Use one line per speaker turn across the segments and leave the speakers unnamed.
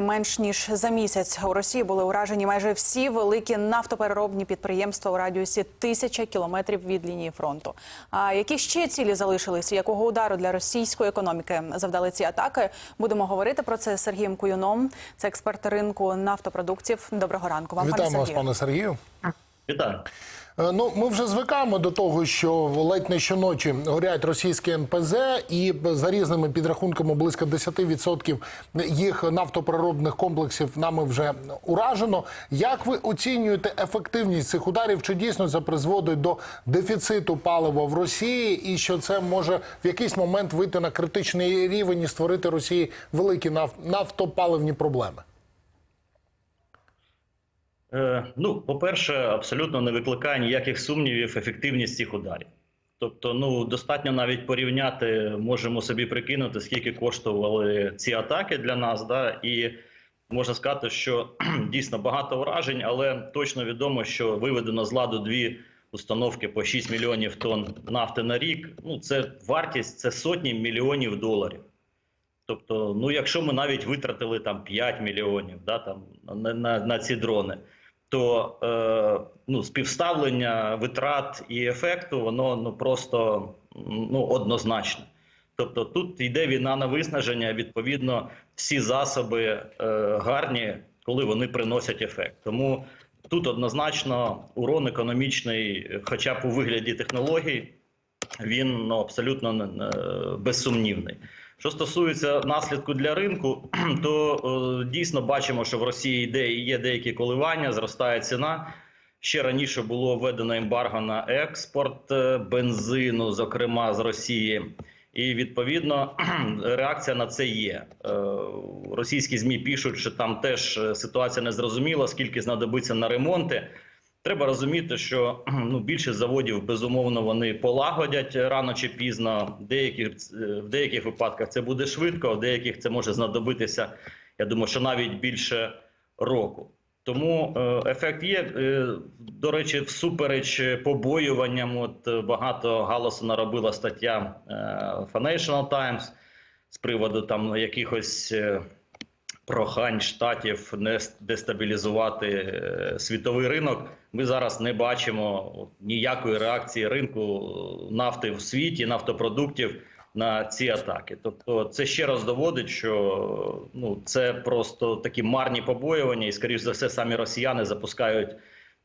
Менш ніж за місяць у Росії були уражені майже всі великі нафтопереробні підприємства у радіусі тисяча кілометрів від лінії фронту. А які ще цілі залишилися? Якого удару для російської економіки завдали ці атаки? Будемо говорити про це з Сергієм Куюном. Це експерт ринку нафтопродуктів. Доброго ранку. Вам
Вітаємо
пане
вас,
Сергію.
пане Сергію.
Вітаю.
Е, Ну, ми вже звикаємо до того, що ледь не щоночі горять російські НПЗ, і за різними підрахунками близько 10% їх нафтопереробних комплексів нами вже уражено. Як ви оцінюєте ефективність цих ударів? Чи дійсно це призводить до дефіциту палива в Росії, і що це може в якийсь момент вийти на критичний рівень і створити Росії великі наф- нафтопаливні проблеми?
Е, ну, по-перше, абсолютно не викликає ніяких сумнівів ефективність цих ударів. Тобто, ну достатньо навіть порівняти, можемо собі прикинути, скільки коштували ці атаки для нас. Да? І можна сказати, що дійсно багато вражень, але точно відомо, що виведено з ладу дві установки по 6 мільйонів тонн нафти на рік. Ну, це вартість це сотні мільйонів доларів. Тобто, ну якщо ми навіть витратили там 5 мільйонів да, там, на, на, на ці дрони, то е, ну, співставлення витрат і ефекту, воно ну, просто ну, однозначне. Тобто тут йде війна на виснаження, відповідно, всі засоби е, гарні, коли вони приносять ефект. Тому тут однозначно урон економічний, хоча б у вигляді технологій, він ну, абсолютно не- безсумнівний. Що стосується наслідку для ринку, то е, дійсно бачимо, що в Росії йде і є деякі коливання, зростає ціна. Ще раніше було введено ембарго на експорт е, бензину, зокрема з Росії. І відповідно реакція на це є. Е, Російські змі пишуть, що там теж ситуація незрозуміла, скільки знадобиться на ремонти. Треба розуміти, що ну, більшість заводів безумовно вони полагодять рано чи пізно. Деяких, в деяких випадках це буде швидко, в деяких це може знадобитися. Я думаю, що навіть більше року. Тому е, ефект є. Е, до речі, всупереч побоюванням, от багато галасу наробила стаття е, Financial Times з приводу там якихось. Прохань штатів не дестабілізувати е, світовий ринок. Ми зараз не бачимо ніякої реакції ринку е, нафти в світі, нафтопродуктів на ці атаки. Тобто, це ще раз доводить, що ну це просто такі марні побоювання, і скоріш за все, самі росіяни запускають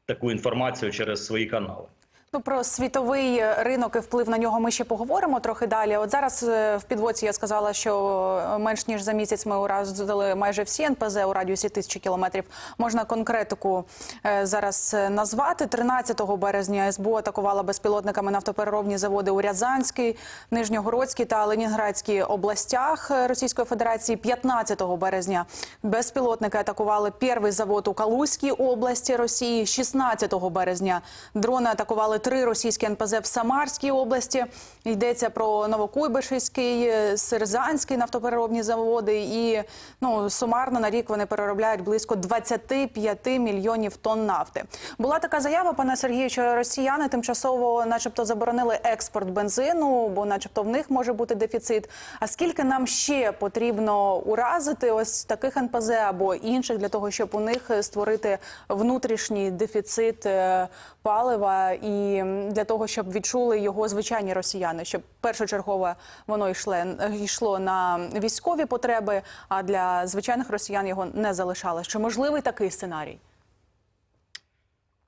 таку інформацію через свої канали.
Ну, про світовий ринок і вплив на нього ми ще поговоримо трохи далі. От зараз е, в підводці я сказала, що менш ніж за місяць ми уразили майже всі НПЗ у радіусі тисячі кілометрів. Можна конкретику е, зараз е, назвати. 13 березня СБУ атакувала безпілотниками нафтопереробні заводи у Рязанській, Нижньогородській та Ленінградській областях е, Російської Федерації. 15 березня безпілотники атакували перший завод у Калузькій області Росії. 16 березня дрони атакували три російські НПЗ в Самарській області. Йдеться про Новокуйбишевський, е, Сирзанський нафтопереробні заводи. І ну сумарно на рік вони переробляють близько 25 мільйонів тонн нафти. Була така заява, пане Сергію, що росіяни тимчасово, начебто, заборонили експорт бензину, бо, начебто, в них може бути дефіцит. А скільки нам ще потрібно уразити ось таких НПЗ або інших для того, щоб у них створити внутрішній дефіцит е, палива і для того, щоб відчули його звичайні росіяни, щоб першочергово воно йшло, йшло на військові потреби, а для звичайних росіян його не залишалось. Чи можливий такий сценарій?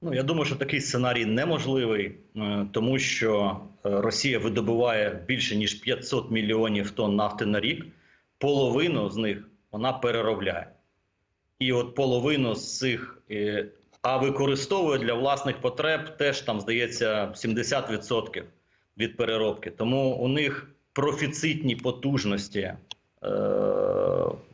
Ну, я думаю, що такий сценарій неможливий, е, тому що е, Росія видобуває більше ніж 500 мільйонів тонн нафти на рік. Половину з них вона переробляє. І от половину з цих, е, а використовує для власних потреб теж там, здається, 70% від переробки. Тому у них профіцитні потужності е,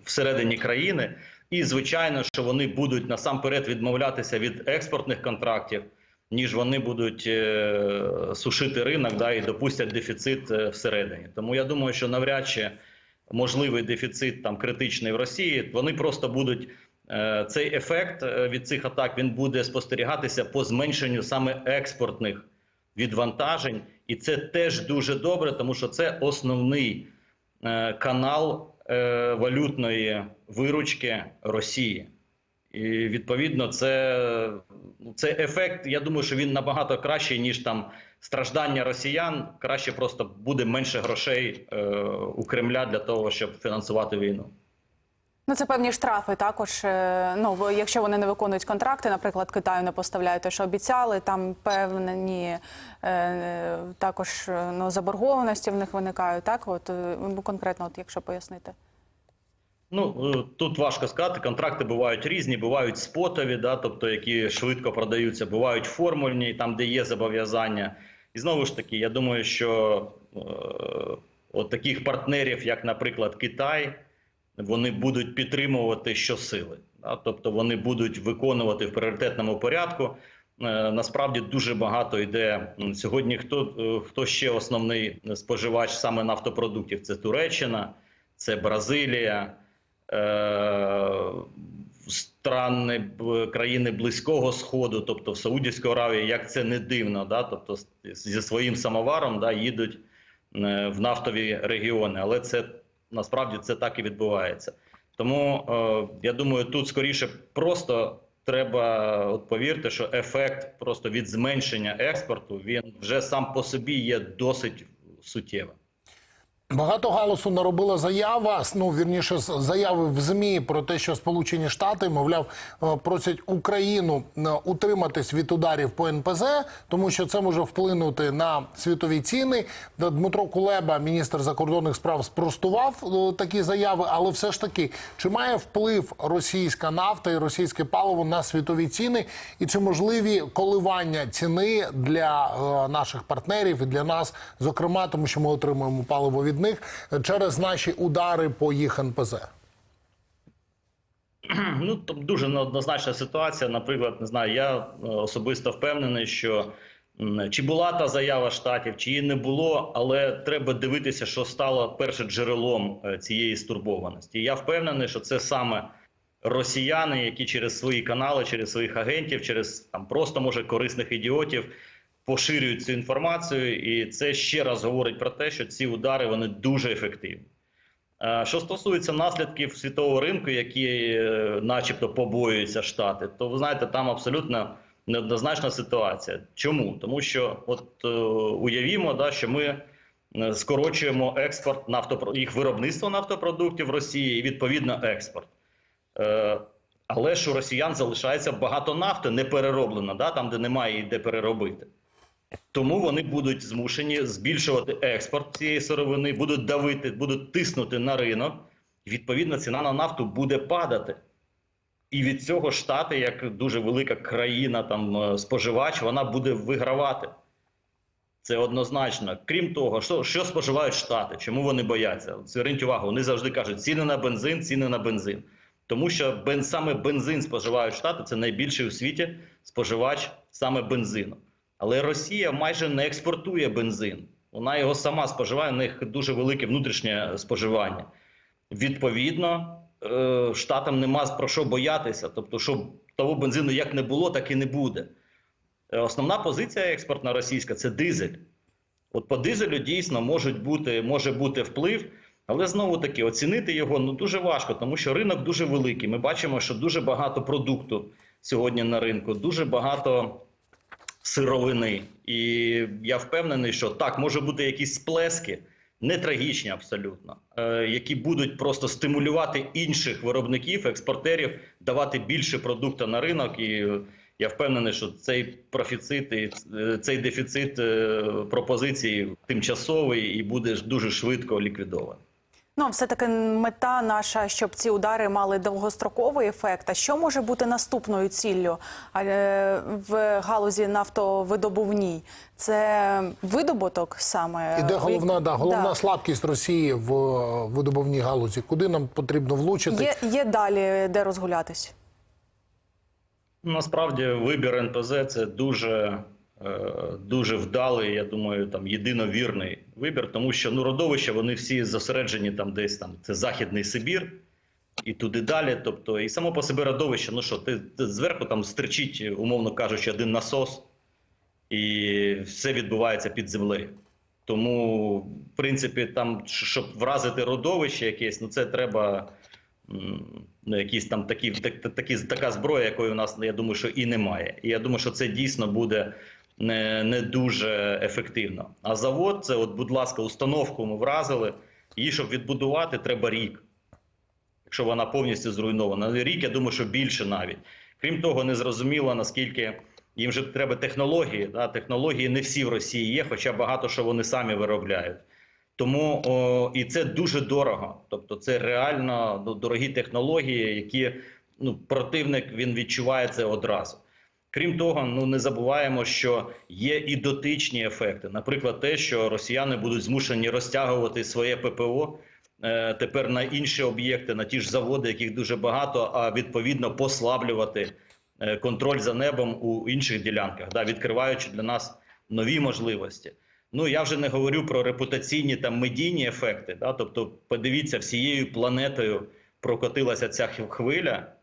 всередині країни. І звичайно, що вони будуть насамперед відмовлятися від експортних контрактів, ніж вони будуть е, сушити ринок да, і допустять дефіцит е, всередині. Тому я думаю, що навряд чи можливий дефіцит там критичний в Росії. Вони просто будуть цей ефект е, від цих атак він буде спостерігатися по зменшенню саме експортних відвантажень, і це теж дуже добре, тому що це основний е, канал е, валютної виручки Росії. І відповідно, це, це ефект. Я думаю, що він набагато кращий, ніж там страждання росіян. Краще просто буде менше грошей е, у Кремля для того, щоб фінансувати війну.
Ну, це певні штрафи також. е, Ну, якщо вони не виконують контракти, наприклад, Китаю не поставляють те, що обіцяли, там певні е, також е, ну, заборгованості в них виникають. Так, от е, ну, конкретно, от якщо пояснити.
Ну тут важко сказати. Контракти бувають різні, бувають спотові, да, тобто які швидко продаються, бувають формульні, там де є зобов'язання. І знову ж таки, я думаю, що е, от таких партнерів, як, наприклад, Китай, вони будуть підтримувати щосили. Тобто вони будуть виконувати в пріоритетному порядку. Е, Насправді дуже багато йде сьогодні. Хто е, хто ще основний споживач саме нафтопродуктів? Це Туреччина, це Бразилія, е, страни країни Близького Сходу, тобто в Саудівську Аравію, як це не дивно, да? тобто зі своїм самоваром да, їдуть е, в нафтові регіони, але це насправді це так і відбувається. Тому е, я думаю, тут скоріше просто треба от повірте, що ефект просто від зменшення експорту він вже сам по собі є досить суттєвим.
Багато галасу наробила заява. Ну вірніше заяви в змі про те, що Сполучені Штати, мовляв, е, просять Україну е, утриматись від ударів по НПЗ, тому що це може вплинути на світові ціни. Дмитро Кулеба, міністр закордонних справ, спростував е, такі заяви, але все ж таки, чи має вплив російська нафта і російське паливо на світові ціни, і чи можливі коливання ціни для наших партнерів і для нас, зокрема, тому що ми отримуємо паливо від них через наші удари по їх НПЗ?
Ну, там дуже неоднозначна ситуація. Наприклад, не знаю, я е, особисто впевнений, що чи була та заява штатів, чи її не було, але треба дивитися, що стало перше джерелом е, цієї стурбованості. Я впевнений, що це саме росіяни, які через свої канали, через своїх агентів, через там просто може корисних ідіотів поширюють цю інформацію, і це ще раз говорить про те, що ці удари вони дуже ефективні. Е, Що стосується наслідків світового ринку, які, е, начебто, побоюються штати, то ви знаєте, там абсолютно неоднозначна ситуація. Чому? Тому що, от е, уявімо, да, що ми скорочуємо експорт нафтопро... їх виробництво нафтопродуктів в Росії і відповідно експорт. Але ж у росіян залишається багато нафти не перероблено, да, там, де немає її де переробити. Тому вони будуть змушені збільшувати експорт цієї сировини, будуть давити, будуть тиснути на ринок. Відповідно, ціна на нафту буде падати. І від цього штати, як дуже велика країна, там е, споживач, вона буде вигравати. Це однозначно. Крім того, що, що споживають штати? Чому вони бояться? Зверніть увагу, вони завжди кажуть: ціни на бензин, ціни на бензин. Тому що бен, саме бензин споживають штати, це найбільший у світі споживач саме бензину. Але Росія майже не експортує бензин. Вона його сама споживає, у них дуже велике внутрішнє споживання. Відповідно, е, штатам нема про що боятися. Тобто, щоб того бензину як не було, так і не буде. Е, Основна позиція експортна російська це дизель. От по дизелю дійсно можуть бути, може бути вплив, але знову таки оцінити його ну дуже важко, тому що ринок дуже великий. Ми бачимо, що дуже багато продукту сьогодні на ринку, дуже багато сировини. І я впевнений, що так може бути якісь сплески, не трагічні абсолютно, е, які будуть просто стимулювати інших виробників, експортерів, давати більше продукту на ринок. І я впевнений, що цей профіцит і е, цей дефіцит е, пропозицій тимчасовий і буде дуже швидко ліквідований.
Ну, все таки мета наша, щоб ці удари мали довгостроковий ефект. А що може бути наступною ціллю е, в галузі нафтовидобувній? Це видобуток саме
І де головна, да, головна
Да.
слабкість Росії в е, видобувній галузі? Куди нам потрібно влучити?
Є, є далі де розгулятись.
Насправді вибір НПЗ це дуже, дуже вдалий, я думаю, там єдиновірний вибір, тому що ну, родовища вони всі зосереджені там десь там. Це Західний Сибір і туди далі. Тобто, і само по собі родовище, ну що, ти, ти зверху там стричить, умовно кажучи, один насос, і все відбувається під землею. Тому, в принципі, там, щоб вразити родовище якесь, ну це треба ну, якісь там такі, так, такі, така зброя, якої у нас, я думаю, що і немає. І я думаю, що це дійсно буде не, не дуже ефективно. А завод, це, от, будь ласка, установку ми вразили. Її, щоб відбудувати, треба рік. Якщо вона повністю зруйнована. Рік, я думаю, що більше навіть. Крім того, не зрозуміло, наскільки їм же треба технології. Да? Технології не всі в Росії є, хоча багато що вони самі виробляють. Тому о, і це дуже дорого. Тобто, це реально ну, дорогі технології, які ну, противник він відчуває це одразу. Крім того, ну не забуваємо, що є і дотичні ефекти. Наприклад, те, що росіяни будуть змушені розтягувати своє ППО е, тепер на інші об'єкти, на ті ж заводи, яких дуже багато, а відповідно послаблювати е, контроль за небом у інших ділянках, да, відкриваючи для нас нові можливості. Ну я вже не говорю про репутаційні та медійні ефекти. Да, тобто, подивіться, всією планетою прокотилася ця хвиля.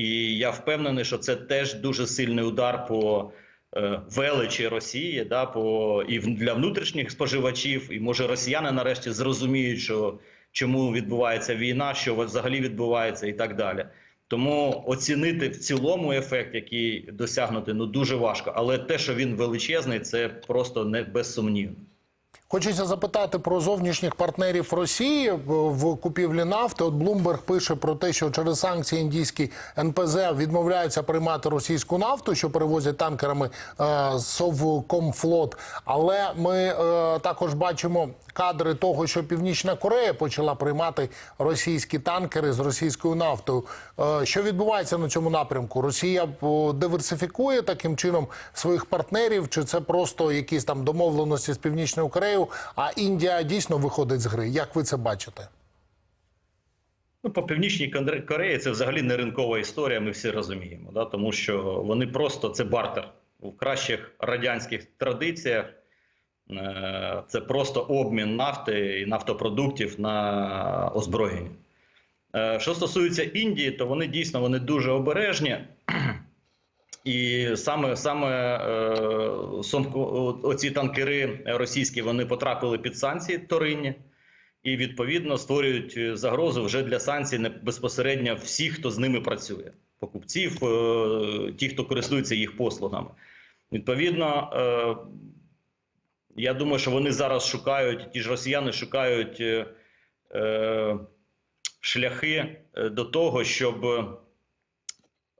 І я впевнений, що це теж дуже сильний удар по е, величі Росії, да, по, і для внутрішніх споживачів. І може росіяни нарешті зрозуміють, що чому відбувається війна, що взагалі відбувається, і так далі. Тому оцінити в цілому ефект, який досягнути, ну дуже важко. Але те, що він величезний, це просто не безсумнівно.
Хочеться запитати про зовнішніх партнерів Росії в- купівлі нафти. От Блумберг пише про те, що через санкції індійський НПЗ відмовляються приймати російську нафту, що перевозять танкерами е, Совкомфлот. Але ми е, також бачимо кадри того, що Північна Корея почала приймати російські танкери з російською нафтою. Е, що відбувається на цьому напрямку? Росія е, диверсифікує таким чином своїх партнерів, чи це просто якісь там домовленості з Північною Кореєю, а Індія дійсно виходить з гри? Як ви це бачите?
Ну, по північній Кореї це взагалі не ринкова історія. Ми всі розуміємо, да? тому що вони просто це бартер у кращих радянських традиціях. е, Це просто обмін нафти і нафтопродуктів на озброєння. Е, Що стосується Індії, то вони дійсно вони дуже обережні. І саме саме е, сомко- оці танкери російські вони потрапили під санкції торинні і відповідно створюють е, загрозу вже для санкцій безпосередньо всіх, хто з ними працює, покупців, е, ті, хто користується їх послугами. Відповідно, я думаю, що вони зараз шукають, ті ж росіяни шукають шляхи до того, щоб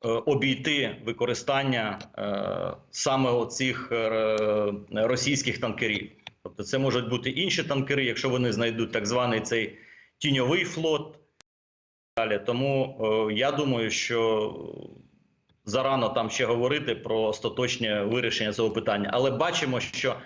обійти використання е, саме оцих е, російських танкерів. Тобто це можуть бути інші танкери, якщо вони знайдуть так званий цей тіньовий флот. Далі. Тому е, я думаю, що зарано там ще говорити про остаточне вирішення цього питання. Але бачимо, що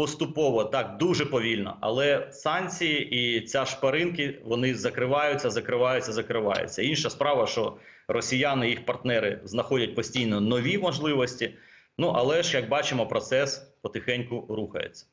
поступово так дуже повільно. Але санкції і ця шпаринки вони закриваються, закриваються, закриваються. Інша справа, що росіяни, і їх партнери знаходять постійно нові можливості. Ну але ж як бачимо, процес потихеньку рухається.